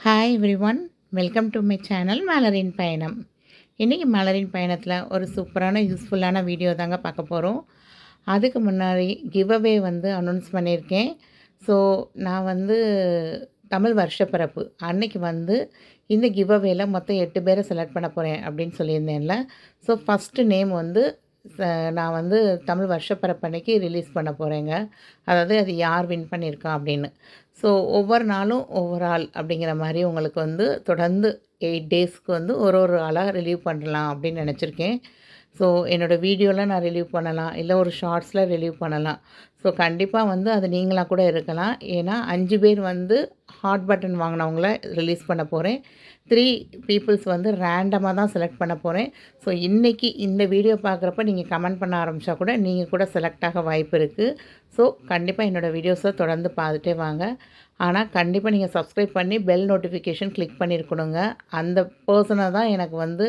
Hi everyone welcome to my channel மலரின் பயணம் இன்றைக்கி மலரின் பயணத்தில் ஒரு சூப்பரான யூஸ்ஃபுல்லான வீடியோ தாங்க பார்க்க போகிறோம் அதுக்கு முன்னாடி கிவ்அவே வந்து அனௌன்ஸ் பண்ணியிருக்கேன். ஸோ நான் வந்து தமிழ் வருஷப்பிறப்பு. அன்னைக்கு வந்து இந்த கிவ் கிவ்அவேல மொத்தம் எட்டு பேரை செலக்ட் பண்ண போகிறேன் அப்படின்னு சொல்லியிருந்தேன்ல. ஸோ ஃபஸ்ட்டு நேம் வந்து ச- நான் வந்து தமிழ் வருஷப்பிறப்பு அன்னைக்கு ரிலீஸ் பண்ண போகிறேங்க அதாவது அது யார் வின் பண்ணியிருக்கா அப்படின்னு. ஸோ ஒவ்வொரு நாளும் ஒவ்வொரு ஆள் அப்படிங்கிற மாதிரி உங்களுக்கு வந்து தொடர்ந்து எயிட் டேஸ்க்கு வந்து ஒரு ஒரு ஆளாக ரிலீவ் பண்ணலாம் அப்படின்னு நினச்சிருக்கேன். ஸோ என்னோடய வீடியோவில் நான் ரிலீவ் பண்ணலாம். இல்லை ஒரு ஷார்ட்ஸில் ரிலீவ் பண்ணலாம். ஸோ கண்டிப்பாக வந்து அது நீங்களாக கூட இருக்கலாம். ஏன்னா அஞ்சு பேர் வந்து ஹாட் பட்டன் வாங்கினவங்கள ரிலீஸ் பண்ண போகிறேன் த்ரீ பீப்புள்ஸ் வந்து ரேண்டமாக தான் செலக்ட் பண்ண போகிறேன் ஸோ இன்றைக்கி இந்த வீடியோ பார்க்குறப்ப நீங்கள் கமெண்ட் பண்ண ஆரம்பித்தா கூட நீங்கள் கூட செலக்ட் ஆக வாய்ப்பு இருக்குது ஸோ கண்டிப்பாக என்னோடய வீடியோஸை தொடர்ந்து பார்த்துட்டே வாங்க. ஆனால் கண்டிப்பாக நீங்கள் சப்ஸ்கிரைப் பண்ணி பெல் நோட்டிஃபிகேஷன் கிளிக் பண்ணியிருக்கணுங்க அந்த பர்சனை தான் எனக்கு வந்து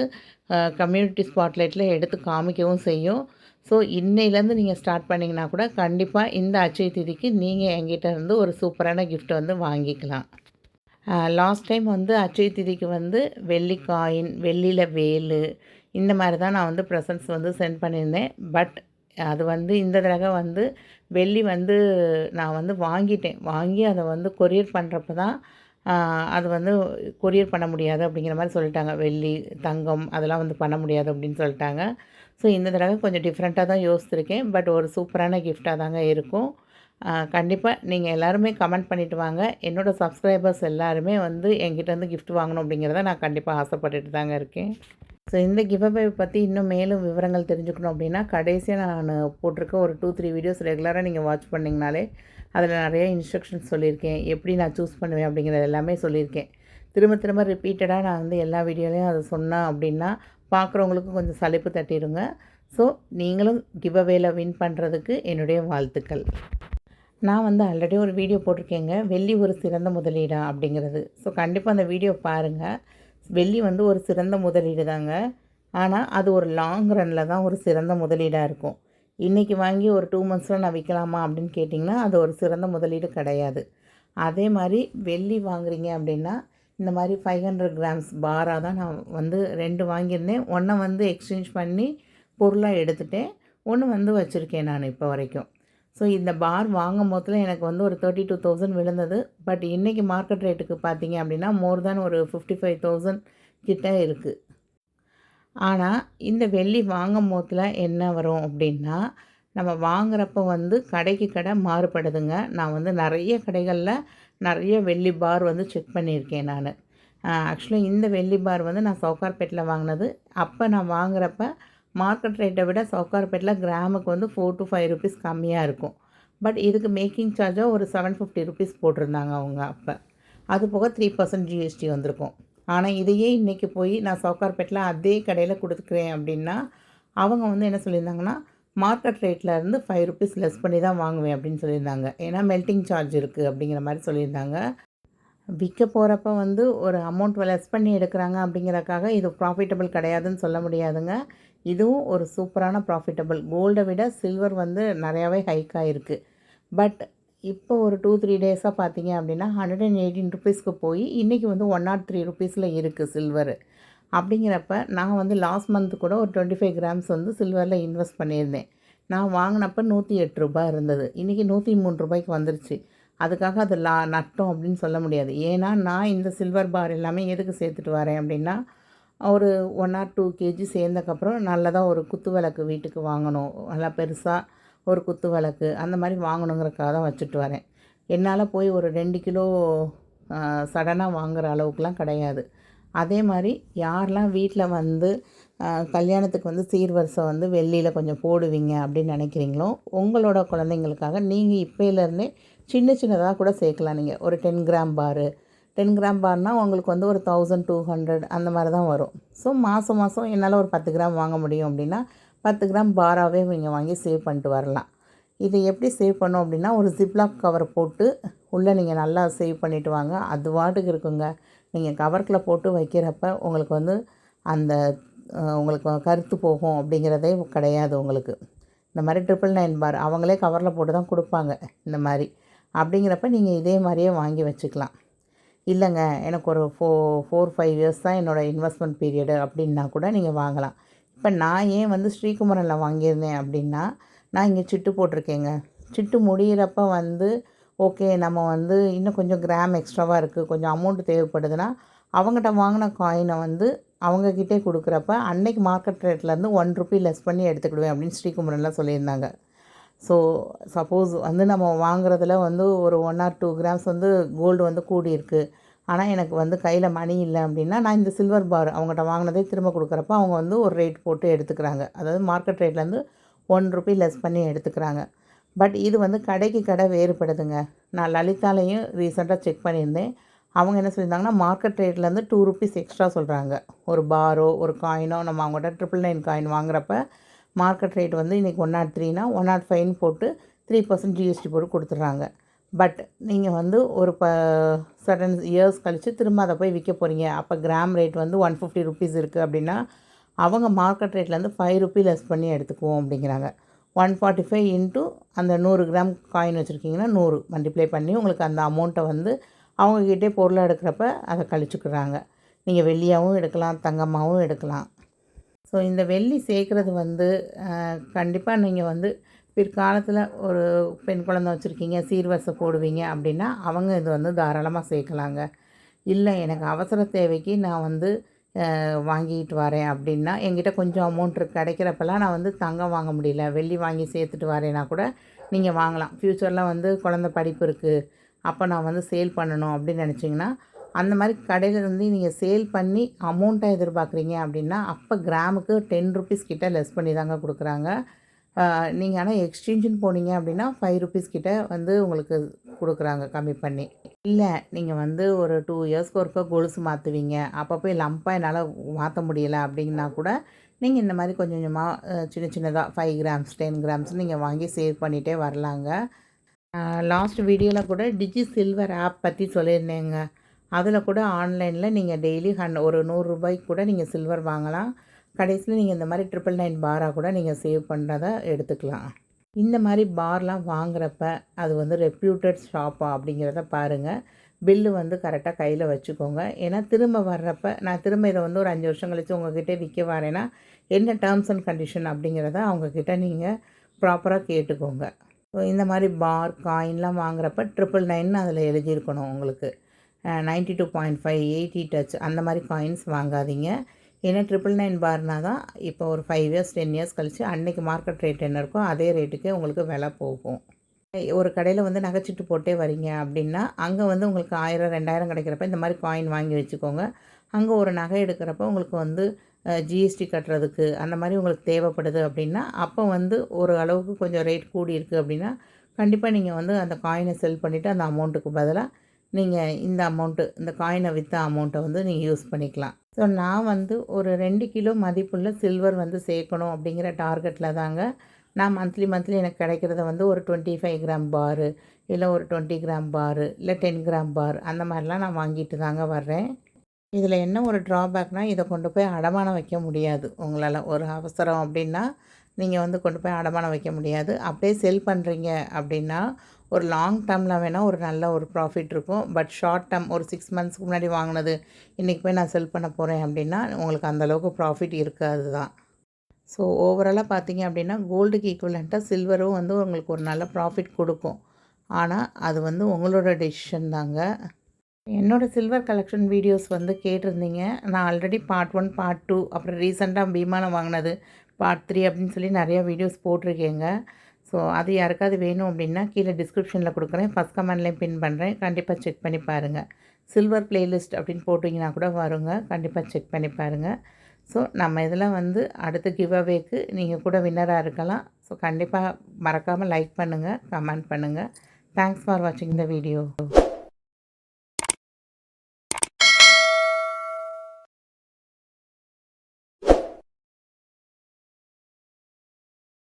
கம்யூனிட்டி ஸ்பாட்லைட்டில் எடுத்து காமிக்கவும் செய்யும். ஸோ இன்னையிலேருந்து நீங்கள் ஸ்டார்ட் பண்ணிங்கன்னா கூட கண்டிப்பாக இந்த அச்சய திதிக்கு நீங்கள் என்கிட்ட இருந்து ஒரு சூப்பரான gift வந்து வாங்கிக்கலாம். லாஸ்ட் டைம் வந்து அச்சய திதிக்கு வந்து வெள்ளி காயின் வெள்ளியில் வேலு இந்த மாதிரி தான் நான் வந்து ப்ரெசன்ஸ் வந்து சென்ட் பண்ணியிருந்தேன். பட் அது வந்து இந்த தடவை வந்து வெள்ளி வந்து நான் வந்து வாங்கிட்டேன். வாங்கி அதை வந்து கொரியர் பண்ணுறப்ப தான் அது வந்து கொரியர் பண்ண முடியாது அப்படிங்கிற மாதிரி சொல்லிட்டாங்க. வெள்ளி தங்கம் அதெல்லாம் வந்து பண்ண முடியாது அப்படின்னு சொல்லிட்டாங்க. ஸோ இந்த தடவை கொஞ்சம் டிஃப்ரெண்ட்டாக தான் யோசிச்சிருக்கேன். பட் ஒரு சூப்பரான கிஃப்டாக தாங்க இருக்கும். கண்டிப்பாக நீங்கள் எல்லாருமே கமெண்ட் பண்ணிட்டு வாங்க. என்னோடய சப்ஸ்கிரைபர்ஸ் எல்லாருமே வந்து என்கிட்டேருந்து கிஃப்ட் வாங்கணும் அப்படிங்கிறத நான் கண்டிப்பாக ஆசைப்பட்டுட்டு தாங்க இருக்கேன். ஸோ இந்த கிவ்அவே பற்றி இன்னும் மேலும் விவரங்கள் தெரிஞ்சுக்கணும் அப்படின்னா கடைசியாக நான் போட்டிருக்க ஒரு டூ த்ரீ வீடியோஸ் ரெகுலராக நீங்கள் வாட்ச் பண்ணிங்கனாலே அதில் நிறைய இன்ஸ்ட்ரக்ஷன்ஸ் சொல்லியிருக்கேன். எப்படி நான் சூஸ் பண்ணுவேன் அப்படிங்கிறது எல்லாமே சொல்லியிருக்கேன். திரும்ப திரும்ப ரிப்பீட்டடாக நான் வந்து எல்லா வீடியோலையும் அதை சொன்னேன் அப்படின்னா பார்க்குறவங்களுக்கும் கொஞ்சம் சலிப்பு தட்டிடுங்க ஸோ நீங்களும் கிவ்அவேல வின் பண்ணுறதுக்கு என்னுடைய வாழ்த்துக்கள். நான் வந்து ஆல்ரெடி ஒரு வீடியோ போட்டிருக்கேங்க. வெள்ளி ஒரு சிறந்த முதலீடா அப்படிங்கிறது. ஸோ கண்டிப்பாக அந்த வீடியோ பாருங்கள் வெள்ளி வந்து ஒரு சிறந்த முதலீடு தாங்க ஆனால் அது ஒரு லாங் ரனில் தான் ஒரு சிறந்த முதலீடாக இருக்கும். இன்றைக்கி வாங்கி ஒரு டூ மந்த்ஸில் நான் விற்கலாமா அப்படின்னு கேட்டிங்கன்னா அது ஒரு சிறந்த முதலீடு கிடையாது. அதே மாதிரி வெள்ளி வாங்குறீங்க அப்படின்னா இந்த மாதிரி ஃபைவ் ஹண்ட்ரட் கிராம்ஸ் பாராக தான் நான் வந்து ரெண்டு வாங்கியிருந்தேன். ஒன்றை வந்து எக்ஸ்சேஞ்ச் பண்ணி பொருளாக எடுத்துட்டேன். ஒன்று வந்து வச்சுருக்கேன் நான் இப்போ வரைக்கும். ஸோ இந்த பார் வாங்கும் போதில் எனக்கு வந்து ஒரு தேர்ட்டி டூ தௌசண்ட் விழுந்தது பட் இன்றைக்கி மார்க்கெட் ரேட்டுக்கு பார்த்தீங்க அப்படின்னா மோர் தேன் ஒரு ஃபிஃப்டி ஃபைவ் தௌசண்ட் கிட்டே இருக்குது ஆனால் இந்த வெள்ளி வாங்கும் போதில் என்ன வரும் அப்படின்னா நம்ம வாங்குறப்ப வந்து கடைக்கு கடை மாறுபடுதுங்க. நான் வந்து நிறைய கடைகளில் நிறைய வெள்ளி பார் வந்து செக் பண்ணியிருக்கேன் நான். ஆக்சுவலாக இந்த வெள்ளி பார் வந்து நான் சவுகார்பேட்டில் வாங்கினது. அப்போ நான் வாங்குறப்ப மார்க்கெட் ரேட்டை விட சவுக்கார்பேட்டில் கிராமுக்கு வந்து ஃபோர் டு ஃபைவ் ருபீஸ் கம்மியாக இருக்கும். பட் இதுக்கு மேக்கிங் சார்ஜாக ஒரு செவன் ஃபிஃப்டி ருபீஸ் போட்டிருந்தாங்க அவங்க அப்போ. அது போக த்ரீ பர்சன்ட் ஜிஎஸ்டி வந்திருக்கும். ஆனால் இதையே இன்றைக்கி போய் நான் சவுக்கார்பேட்டில் அதே கடையில் கொடுத்துக்கிறேன் அப்படின்னா அவங்க வந்து என்ன சொல்லியிருந்தாங்கன்னா மார்க்கெட் ரேட்டில் இருந்து ஃபைவ் ருபீஸ் லெஸ் பண்ணி தான் வாங்குவேன் அப்படின்னு சொல்லியிருந்தாங்க. ஏன்னா மெல்ட்டிங் சார்ஜ் இருக்குது அப்படிங்கிற மாதிரி சொல்லியிருந்தாங்க. விற்க போகிறப்ப வந்து ஒரு அமௌண்ட் லெஸ் பண்ணி எடுக்கிறாங்க அப்படிங்கிறக்காக இது ப்ராஃபிட்டபிள் கிடையாதுன்னு சொல்ல முடியாதுங்க. இதுவும் ஒரு சூப்பரான ப்ராஃபிட்டபிள் கோல்டை விட சில்வர் வந்து நிறையாவே ஹைக்காக இருக்குது பட் இப்போ ஒரு டூ த்ரீ டேஸாக பார்த்தீங்க அப்படின்னா ஹண்ட்ரட் அண்ட் எயிட்டீன் ருபீஸ்க்கு போய் இன்றைக்கி வந்து ஒன் நாட் த்ரீ ருபீஸில் இருக்குது சில்வர் அப்படிங்கிறப்ப நான் வந்து லாஸ்ட் மந்த் கூட ஒரு டுவெண்ட்டி ஃபைவ் கிராம்ஸ் வந்து சில்வரில் இன்வெஸ்ட் பண்ணியிருந்தேன். நான் வாங்கினப்ப நூற்றி எட்டு ரூபாய் இருந்தது. இன்றைக்கி நூற்றி மூணு ரூபாய்க்கு வந்துருச்சு. அதுக்காக அது லா நட்டம் அப்படின்னு சொல்ல முடியாது. ஏன்னா நான் இந்த சில்வர் பார் எல்லாமே எதுக்கு சேர்த்துட்டு வரேன் அப்படின்னா ஒரு ஒன் ஆர் டூ கேஜி சேர்ந்தக்கப்புறம் நல்லதாக ஒரு குத்து விளக்கு வீட்டுக்கு வாங்கணும். நல்லா பெருசாக ஒரு குத்து விளக்கு அந்த மாதிரி வாங்கணுங்கிறக்காக தான் வச்சுட்டு வரேன். என்னால் போய் ஒரு ரெண்டு கிலோ சடனாக வாங்குற அளவுக்குலாம் கிடையாது. அதே மாதிரி யாரெல்லாம் வீட்டில் வந்து கல்யாணத்துக்கு வந்து சீர்வரிசை வந்து வெள்ளியில் கொஞ்சம் போடுவீங்க அப்படின்னு நினைக்கிறீங்களோ உங்களோட குழந்தைங்களுக்காக நீங்கள் இப்போலேருந்தே சின்ன சின்னதாக கூட சேர்க்கலாம். நீங்கள் ஒரு ten gram bar ten gram பார்னால் உங்களுக்கு வந்து ஒரு தௌசண்ட் டூ ஹண்ட்ரட் அந்த மாதிரி தான் வரும். ஸோ மாதம் மாதம் என்னால் ஒரு பத்து கிராம் வாங்க முடியும் அப்படின்னா பத்து கிராம் பாராகவே நீங்கள் வாங்கி சேவ் பண்ணிட்டு வரலாம். இதை எப்படி சேவ் பண்ணோம் அப்படின்னா ஒரு ஜிப்லாக் கவர் போட்டு உள்ளே நீங்கள் நல்லா சேவ் பண்ணிவிட்டு வாங்க. அது வாட்டுக்கு இருக்குங்க. நீங்கள் கவர்க்கில் போட்டு வைக்கிறப்ப உங்களுக்கு வந்து அந்த உங்களுக்கு கருத்து போகும் அப்படிங்கிறதே கிடையாது உங்களுக்கு. இந்த மாதிரி ட்ரிபிள் நைன் பார் அவங்களே கவரில் போட்டு தான் கொடுப்பாங்க இந்த மாதிரி. அப்படிங்கிறப்ப நீங்கள் இதே மாதிரியே வாங்கி வச்சுக்கலாம். இல்லைங்க எனக்கு ஒரு ஃபோ ஃபோர் ஃபைவ் இயர்ஸ் தான் என்னோடய இன்வெஸ்ட்மெண்ட் பீரியடு அப்படின்னா கூட நீங்கள் வாங்கலாம். இப்போ நான் ஏன் வந்து ஸ்ரீகுமரனில் வாங்கியிருந்தேன் அப்படின்னா நான் இங்கே சிட்டு போட்டிருக்கேங்க. சிட்டு முடியிறப்ப வந்து ஓகே நம்ம வந்து இன்னும் கொஞ்சம் கிராம் எக்ஸ்ட்ராவாக இருக்குது கொஞ்சம் அமௌண்ட் தேவைப்படுதுன்னா அவங்ககிட்ட வாங்கின காயினை வந்து அவங்கக்கிட்டே கொடுக்குறப்ப அன்னைக்கு மார்க்கெட் ரேட்லேருந்து ஒன் ருபி லெஸ் பண்ணி எடுத்துக்கிடுவேன் அப்படின்னு ஸ்ரீகுமரன்லாம் சொல்லியிருந்தாங்க. ஸோ சப்போஸ் வந்து நம்ம வாங்குறதுல வந்து ஒரு ஒன் ஆர் டூ கிராம்ஸ் வந்து கோல்டு வந்து கூடி இருக்குது ஆனால் எனக்கு வந்து கையில் மணி இல்லை அப்படின்னா நான் இந்த சில்வர் பார் அவங்ககிட்ட வாங்கினதே திரும்ப கொடுக்குறப்ப அவங்க வந்து ஒரு ரேட் போட்டு எடுத்துக்கிறாங்க. அதாவது மார்க்கெட் ரேட்லேருந்து ஒன் ருபி லெஸ் பண்ணி எடுத்துக்கிறாங்க. பட் இது வந்து கடைக்கு கடை வேறுபடுதுங்க. நான் லலிதாலையும் ரீசெண்டாக செக் பண்ணியிருந்தேன். அவங்க என்ன சொல்லியிருந்தாங்கன்னா மார்க்கெட் ரேட்லேருந்து டூ ருபீஸ் எக்ஸ்ட்ரா சொல்கிறாங்க ஒரு பாரோ ஒரு காயினோ நம்ம அவங்கள்ட்ட ட்ரிபிள் நைன் காயின் வாங்குறப்ப மார்க்கெட் ரேட் வந்து இன்றைக்கி ஒன் நாட் த்ரீனா ஒன் நாட் ஃபைவ்னு போட்டு த்ரீ பர்சன்ட் ஜிஎஸ்டி போட்டு கொடுத்துட்றாங்க. பட் நீங்கள் வந்து ஒரு ப சடன் இயர்ஸ் கழித்து திரும்ப அதை போய் விற்க போகிறீங்க அப்போ கிராம் ரேட் வந்து ஒன் ஃபிஃப்டி ருபீஸ் இருக்குது அப்படின்னா அவங்க மார்க்கெட் ரேட்லேருந்து ஃபைவ் ருபீ லெஸ் பண்ணி எடுத்துக்குவோம் அப்படிங்கிறாங்க. ஒன் ஃபார்ட்டி ஃபைவ் இன்ட்டு அந்த நூறு கிராம் காயின் வச்சுருக்கீங்கன்னா நூறு மல்டிப்ளை பண்ணி உங்களுக்கு அந்த அமௌண்ட்டை வந்து அவங்கக்கிட்டே பொருளை எடுக்கிறப்ப அதை கழிச்சுக்கிறாங்க. நீங்கள் வெள்ளியாகவும் எடுக்கலாம் தங்கமாகவும் எடுக்கலாம். ஸோ இந்த வெள்ளி சேர்க்குறது வந்து கண்டிப்பாக நீங்கள் வந்து பிற்காலத்தில் ஒரு பெண் குழந்தை வச்சுருக்கீங்க சீர்வரிசை போடுவீங்க அப்படின்னா அவங்க இது வந்து தாராளமாக சேர்க்கலாங்க. இல்லை எனக்கு அவசர தேவைக்கு நான் வந்து வாங்கிட்டு வரேன் அப்படின்னா என்கிட்ட கொஞ்சம் அமௌண்ட் கிடைக்கிறப்பெல்லாம் நான் வந்து தங்கம் வாங்க முடியல. வெள்ளி வாங்கி சேர்த்துட்டு வரேன்னா கூட நீங்கள் வாங்கலாம். ஃப்யூச்சரில் வந்து குழந்த படிப்பு இருக்குது அப்போ நான் வந்து சேல் பண்ணணும் அப்படின்னு நினச்சிங்கன்னா அந்த மாதிரி கடையில் இருந்து நீங்கள் சேல் பண்ணி அமௌண்ட்டாக எதிர்பார்க்குறீங்க அப்படின்னா அப்போ கிராமுக்கு டென் ருபீஸ் கிட்ட லெஸ் பண்ணி தாங்க கொடுக்குறாங்க. நீங்கள் ஆனால் எக்ஸ்சேஞ்சுன்னு போனீங்க அப்படின்னா ஃபைவ் ருபீஸ் கிட்ட வந்து உங்களுக்கு கொடுக்குறாங்க கம்மி பண்ணி. இல்லை நீங்கள் வந்து ஒரு டூ இயர்ஸ்க்கு ஒருக்க கொலுசு மாற்றுவீங்க அப்போ போய் லம்பாக என்னால் மாற்ற முடியலை அப்படின்னா கூட நீங்கள் இந்த மாதிரி கொஞ்சம் கொஞ்சமாக சின்ன சின்னதாக ஃபைவ் கிராம்ஸ் டென் கிராம்ஸ் நீங்கள் வாங்கி சேவ் பண்ணிகிட்டே வரலாங்க. லாஸ்ட் வீடியோவில் கூட டிஜி சில்வர் ஆப் பற்றி சொல்லியிருந்தேங்க. அதில் கூட ஆன்லைனில் நீங்கள் டெய்லி ஹன் ஒரு நூறுரூபாய்க்கு கூட நீங்கள் சில்வர் வாங்கலாம். கடைசியில் நீங்கள் இந்த மாதிரி ட்ரிபிள் நைன் பாராக கூட நீங்கள் சேவ் பண்ணுறத எடுத்துக்கலாம். இந்த மாதிரி பார்லாம் வாங்குறப்ப அது வந்து ரெப்யூட்டட் ஷாப்பா அப்படிங்கிறத பாருங்கள் பில்லு வந்து கரெக்டாக கையில் வச்சுக்கோங்க. ஏன்னா திரும்ப வர்றப்ப நான் திரும்ப இதை வந்து ஒரு அஞ்சு வருஷம் கழித்து உங்ககிட்ட விற்க வரேன்னா என்ன டேர்ம்ஸ் அண்ட் கண்டிஷன் அப்படிங்கிறத அவங்கக்கிட்ட நீங்கள் ப்ராப்பராக கேட்டுக்கோங்க. ஸோ இந்த மாதிரி பார் காயின்லாம் வாங்குறப்ப ட்ரிபிள் நைன் அதில் எழுதியிருக்கணும் உங்களுக்கு. Ninety two point five eighty touch அந்த மாதிரி காயின்ஸ் வாங்காதீங்க. ஏன்னா ட்ரிபிள் நைன் பார்னா தான் இப்போ ஒரு ஃபைவ் இயர்ஸ் டென் இயர்ஸ் கழித்து அன்றைக்கி மார்க்கெட் ரேட் என்ன இருக்கோ அதே ரேட்டுக்கு உங்களுக்கு விலை போகும். ஒரு கடையில் வந்து நகைச்சிட்டு போட்டே வரீங்க அப்படின்னா அங்கே வந்து உங்களுக்கு ஆயிரம் ரெண்டாயிரம் கிடைக்கிறப்ப இந்த மாதிரி காயின் வாங்கி வச்சுக்கோங்க. அங்கே ஒரு நகை எடுக்கிறப்ப உங்களுக்கு வந்து ஜிஎஸ்டி கட்டுறதுக்கு அந்த மாதிரி உங்களுக்கு தேவைப்படுது அப்படின்னா அப்போ வந்து ஒரு அளவுக்கு கொஞ்சம் ரேட் கூடி இருக்குது அப்படின்னா கண்டிப்பாக நீங்கள் வந்து அந்த காயினை செல் பண்ணிவிட்டு அந்த அமௌண்ட்டுக்கு பதிலாக நீங்கள் இந்த அமௌண்ட்டு இந்த காயினை விற்ற அமௌண்ட்டை வந்து நீங்கள் யூஸ் பண்ணிக்கலாம். ஸோ நான் வந்து ஒரு ரெண்டு கிலோ மதிப்புள்ள சில்வர் வந்து சேர்க்கணும் அப்படிங்கிற டார்கெட்டில் தாங்க நான் மந்த்லி மந்த்லி எனக்கு கிடைக்கிறத வந்து ஒரு டுவெண்ட்டி ஃபைவ் கிராம் பாரு இல்லை ஒரு டுவெண்ட்டி கிராம் பாரு இல்லை டென் கிராம் பார் அந்த மாதிரிலாம் நான் வாங்கிட்டு தாங்க வர்றேன். இதில் என்ன ஒரு ட்ராபேக்னால் இதை கொண்டு போய் அடமானம் வைக்க முடியாது. உங்களால் ஒரு அவசரம் அப்படின்னா நீங்கள் வந்து கொண்டு போய் அடமானம் வைக்க முடியாது. அப்படியே செல் பண்ணுறீங்க அப்படின்னா ஒரு லாங் டேர்மில் வேணால் ஒரு நல்ல ஒரு ப்ராஃபிட் இருக்கும். பட் ஷார்ட் டேர்ம் ஒரு சிக்ஸ் மந்த்ஸ்க்கு முன்னாடி வாங்கினது இன்றைக்கி போய் நான் செல் பண்ண போகிறேன் அப்படின்னா உங்களுக்கு அந்தளவுக்கு ப்ராஃபிட் இருக்காது தான். ஸோ ஓவராலாக பார்த்தீங்க அப்படின்னா கோல்டுக்கு ஈக்குவலண்ட்டாக சில்வரும் வந்து உங்களுக்கு ஒரு நல்ல ப்ராஃபிட் கொடுக்கும். ஆனால் அது வந்து உங்களோட டெசிஷன் தாங்க. என்னோடய சில்வர் கலெக்ஷன் வீடியோஸ் வந்து கேட்டிருந்தீங்க. நான் already part one part two அப்புறம் ரீசெண்டாக பீமானம் வாங்கினது பார்ட் த்ரீ அப்படின்னு சொல்லி நிறையா வீடியோஸ் போட்டிருக்கேங்க. ஸோ அது யாருக்காவது வேணும் அப்படின்னா கீழே டிஸ்கிரிப்ஷனில் கொடுக்குறேன். ஃபஸ்ட் கமெண்ட்லேயும் பின் பண்ணுறேன் கண்டிப்பாக செக் பண்ணி பாருங்கள் சில்வர் பிளேலிஸ்ட் அப்படின்னு போட்டிங்கன்னா கூட வருங்க. கண்டிப்பாக செக் பண்ணி பாருங்கள் ஸோ நம்ம இதெல்லாம் வந்து அடுத்த கிவ் அவேக்கு நீங்கள் கூட வின்னராக இருக்கலாம். ஸோ கண்டிப்பாக மறக்காமல் லைக் பண்ணுங்கள் கமெண்ட் பண்ணுங்கள் தேங்க்ஸ் ஃபார் வாட்சிங் த வீடியோ